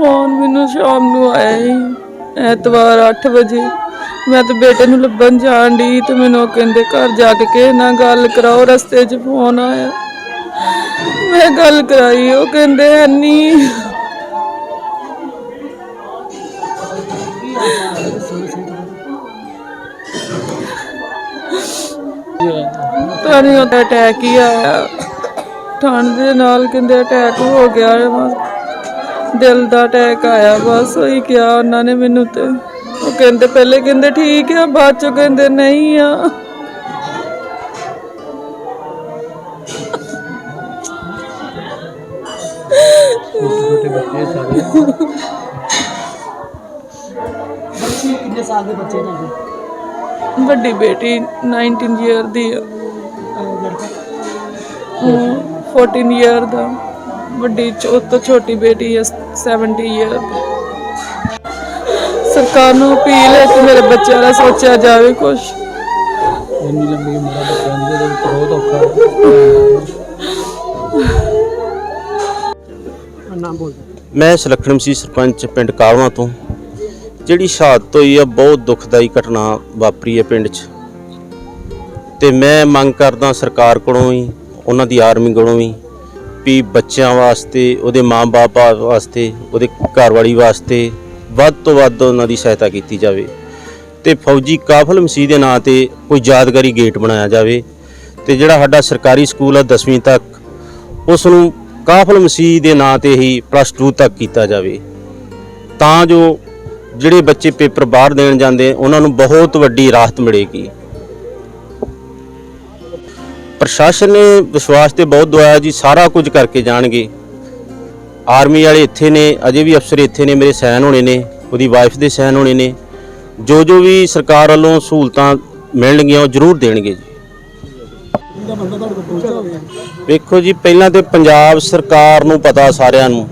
Phone ਮੈਨੂੰ ਸ਼ਾਮ ਨੂੰ ਆਇਆ ਹੀ ਐਤਵਾਰ 8 ਵਜੇ। ਮੈਂ ਤੇ ਬੇਟੇ ਨੂੰ ਲੱਭਣ ਜਾਣ ਦੀ ਤੇ ਮੈਨੂੰ ਉਹ ਕਹਿੰਦੇ ਘਰ ਜਾ ਕੇ ਕਿਸੇ ਨਾਲ ਗੱਲ ਕਰਾਓ, ਰਸਤੇ 'ਚ ਫੋਨ ਆਇਆ। ਮੈਂ ਗੱਲ ਕਰਾਈ, ਉਹ ਕਹਿੰਦੇ ਹੈਨੀ ਤਾਂ ਨਹੀਂ ਉਹਦਾ ਅਟੈਕ ਹੀ ਆਇਆ। ਠੰਡ ਦੇ ਨਾਲ ਕਹਿੰਦੇ ਅਟੈਕ ਹੋ ਗਿਆ ਹੈ ਦਿਲ ਦਾ ਅਟੈਕ ਆਇਆ ਬਸ ਉਹੀ ਕਿਹਾ ਉਹਨਾਂ ਨੇ ਮੈਨੂੰ ਤੇ। ਉਹ ਕਹਿੰਦੇ ਪਹਿਲੇ ਕਹਿੰਦੇ ਠੀਕ ਆ ਬਾਅਦ ਚੋਂ ਕਹਿੰਦੇ ਨਹੀਂ ਆ। ਛੋਟੇ ਬੱਚੇ ਸਾਰੇ। ਬੱਚੇ ਕਿੰਨੇ ਸਾਲ ਦੇ ਬੱਚੇ ਤੁਹਾਡੇ ਵੱਡੀ ਬੇਟੀ 19 ਇਅਰ ਦੀ ਆ। ਲੜਕਾ? ਹਮ, 14 ਇਅਰ ਦਾ। ਵੱਡੀ ਚ- ਉਹ ਤੋਂ ਛੋਟੀ ਬੇਟੀ ਹੈ 70 ਇਅਰ ਸਰਕਾਰ ਨੂੰ ਅਪੀਲ ਹੈ ਕਿ ਮੇਰੇ ਬੱਚਿਆਂ ਦਾ ਸੋਚਿਆ ਜਾਵੇ ਕੁਛ। ਇੰਨੀ ਲੰਬੀ ਉਮਰ ਦਾ ਬੱਚਾ ਦੇ ਵਿੱਚ ਬਹੁਤ ਔਖਾ ਹਾਂ, ਨਾਮ ਬੋਲ ਮੈਂ ਸੁਲੱਖਣ ਸੀ ਸਰਪੰਚ ਪਿੰਡ ਕਾਲਵਾ ਤੋਂ। ਜਿਹੜੀ ਸ਼ਹਾਦਤ ਹੋਈ ਆ ਬਹੁਤ ਦੁਖਦਾਈ ਘਟਨਾ ਵਾਪਰੀ ਹੈ ਪਿੰਡ 'ਚ। ਤੇ ਮੈਂ ਮੰਗ ਕਰਦਾ ਸਰਕਾਰ ਕੋਲੋਂ ਵੀ ਉਹਨਾਂ ਦੀ ਆਰਮੀ ਕੋਲੋਂ ਵੀ ਵੀ ਬੱਚਿਆਂ ਵਾਸਤੇ, ਉਹਦੇ ਮਾਂ-ਬਾਪ ਵਾਸਤੇ, ਉਹਦੇ ਘਰਵਾਲੀ ਵਾਸਤੇ ਵੱਧ ਤੋਂ ਵੱਧ ਉਹਨਾਂ ਦੀ ਸਹਾਇਤਾ ਕੀਤੀ ਜਾਵੇ। ਤੇ ਫੌਜੀ ਕਾਫਲ ਮਸੀਹ ਦੇ ਨਾਂ ਤੇ ਕੋਈ ਯਾਦਗਾਰੀ ਗੇਟ ਬਣਾਇਆ ਜਾਵੇ। ਤੇ ਜਿਹੜਾ ਸਾਡਾ ਸਰਕਾਰੀ ਸਕੂਲ ਆ 10ਵੀਂ ਤੱਕ ਉਸ ਨੂੰ ਕਾਫਲ ਮਸੀਹ ਦੇ ਨਾਂ ਤੇ ਹੀ ਪਲੱਸ 2 ਤੱਕ ਕੀਤਾ ਜਾਵੇ। ਤਾਂ ਜੋ ਜਿਹੜੇ ਬੱਚੇ ਪੇਪਰ ਬਾਹਰ ਦੇਣ ਜਾਂਦੇ, ਉਹਨਾਂ ਨੂੰ ਬਹੁਤ ਵੱਡੀ ਰਾਹਤ ਮਿਲੇਗੀ। ਪ੍ਰਸ਼ਾਸਨ ਨੇ ਵਿਸ਼ਵਾਸ ਤੇ ਬਹੁਤ ਦਵਾਇਆ ਜੀ, ਸਾਰਾ ਕੁਝ ਕਰਕੇ ਜਾਣਗੇ। ਆਰਮੀ ਵਾਲੇ ਇੱਥੇ ਨੇ, ਅਜੇ ਵੀ ਅਫਸਰ ਇੱਥੇ ਨੇ, ਮੇਰੇ ਸੈਨ ਹੋਣੇ ਨੇ, ਉਹਦੀ ਵਾਈਫ ਦੇ ਸੈਨ ਹੋਣੇ ਨੇ। ਜੋ ਜੋ ਵੀ ਸਰਕਾਰ ਵੱਲੋਂ ਸਹੂਲਤਾਂ ਮਿਲਣਗੀਆਂ ਉਹ ਜ਼ਰੂਰ ਦੇਣਗੇ ਜੀ। ਵੇਖੋ ਜੀ, ਪਹਿਲਾਂ ਤੇ ਪੰਜਾਬ ਸਰਕਾਰ ਨੂੰ ਪਤਾ ਸਾਰਿਆਂ ਨੂੰ।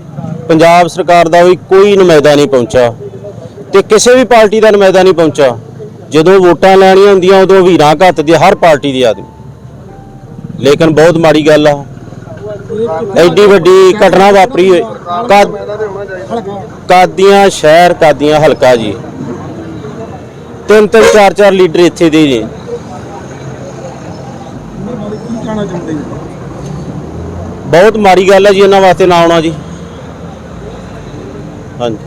ਪੰਜਾਬ ਸਰਕਾਰ ਦਾ ਵੀ ਕੋਈ ਨੁਮਾਇੰਦਾ ਨਹੀਂ ਪਹੁੰਚਾ ਤੇ ਕਿਸੇ ਵੀ ਪਾਰਟੀ ਦਾ ਨੁਮਾਇੰਦਾ ਨਹੀਂ ਪਹੁੰਚਾ ਜਦੋਂ ਵੋਟਾਂ ਲੈਣੀਆਂ ਹੁੰਦੀਆਂ, ਉਦੋਂ ਵੀਰਾਂ ਘੱਟ ਦੇ ਹਰ ਪਾਰਟੀ ਦੇ ਆਦਮੀ। ਲੇਕਿਨ ਬਹੁਤ ਮਾੜੀ ਗੱਲ ਆ। ਐਡੀ ਵੱਡੀ ਘਟਨਾ ਵਾਪਰੀ ਹੋਈ। ਕਦ ਕਾਦੀਆਂ ਸ਼ਹਿਰ, ਕਾਦੀਆਂ ਹਲਕਾ ਜੀ। ਤਿੰਨ ਤਿੰਨ, ਚਾਰ ਚਾਰ ਲੀਡਰ ਇੱਥੇ ਦੇ ਨੇ ਕੀ ਕਹਿਣਾ ਚਾਹੁੰਦੇ ਜੀ। ਬਹੁਤ ਮਾੜੀ ਗੱਲ ਹੈ ਜੀ, ਇਹਨਾਂ ਵਾਸਤੇ ਨਾ ਆਉਣਾ ਜੀ। ਹਾਂਜੀ।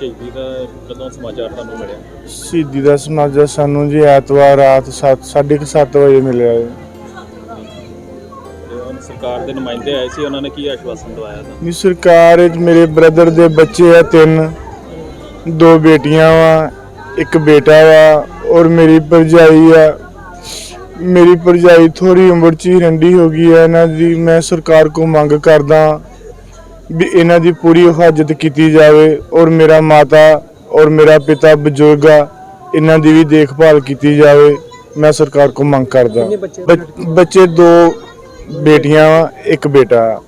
ਸ਼ਹੀਦੀ ਦਾ ਕਦੋਂ ਸਮਾਚਾਰ ਤੁਹਾਨੂੰ ਮਿਲਿਆ? ਸ਼ਹੀਦੀ ਦਾ ਸਮਾਜਾ ਸਾਨੂੰ ਜੀ ਐਤਵਾਰ ਰਾਤ 7:30 ਵਜੇ ਮਿਲਿਆ ਹੈ ਤੇ ਹੁਣ ਸਰਕਾਰ ਦੇ ਨੁਮਾਇੰਦੇ ਆਏ ਸੀ ਉਹਨਾਂ ਨੇ ਕੀ ਆਸ਼ਵਾਸਨ ਦਵਾਇਆ ਤਾਂ ਵੀ ਸਰਕਾਰ ਵਿੱਚ ਮੇਰੇ ਬ੍ਰਦਰ ਦੇ ਬੱਚੇ ਆ ਤਿੰਨ ਦੋ ਬੇਟੀਆਂ ਵਾ ਇੱਕ ਬੇਟਾ ਵਾ ਔਰ ਮੇਰੀ ਭਰਜਾਈ ਆ। ਮੇਰੀ ਭਰਜਾਈ ਥੋੜੀ ਉਮਰ ਚ ਹੀ ਰੰਡੀ ਹੋ ਗਈ ਹੈ ਇਹਨਾਂ ਦੀ ਮੈਂ ਸਰਕਾਰ ਕੋ ਮੰਗ ਕਰਦਾ ਵੀ ਇਹਨਾਂ ਦੀ ਪੂਰੀ ਹਿਫਾਜ਼ਤ ਕੀਤੀ ਜਾਵੇ ਔਰ ਮੇਰਾ ਮਾਤਾ ਔਰ ਮੇਰਾ ਪਿਤਾ ਬਜ਼ੁਰਗ ਆ ਇਹਨਾਂ ਦੀ ਵੀ ਦੇਖਭਾਲ ਕੀਤੀ ਜਾਵੇ। ਮੈਂ ਸਰਕਾਰ ਕੋ ਮੰਗ ਕਰਦਾ। ਬੱਚੇ ਦੋ ਬੇਟੀਆਂ ਇੱਕ ਬੇਟਾ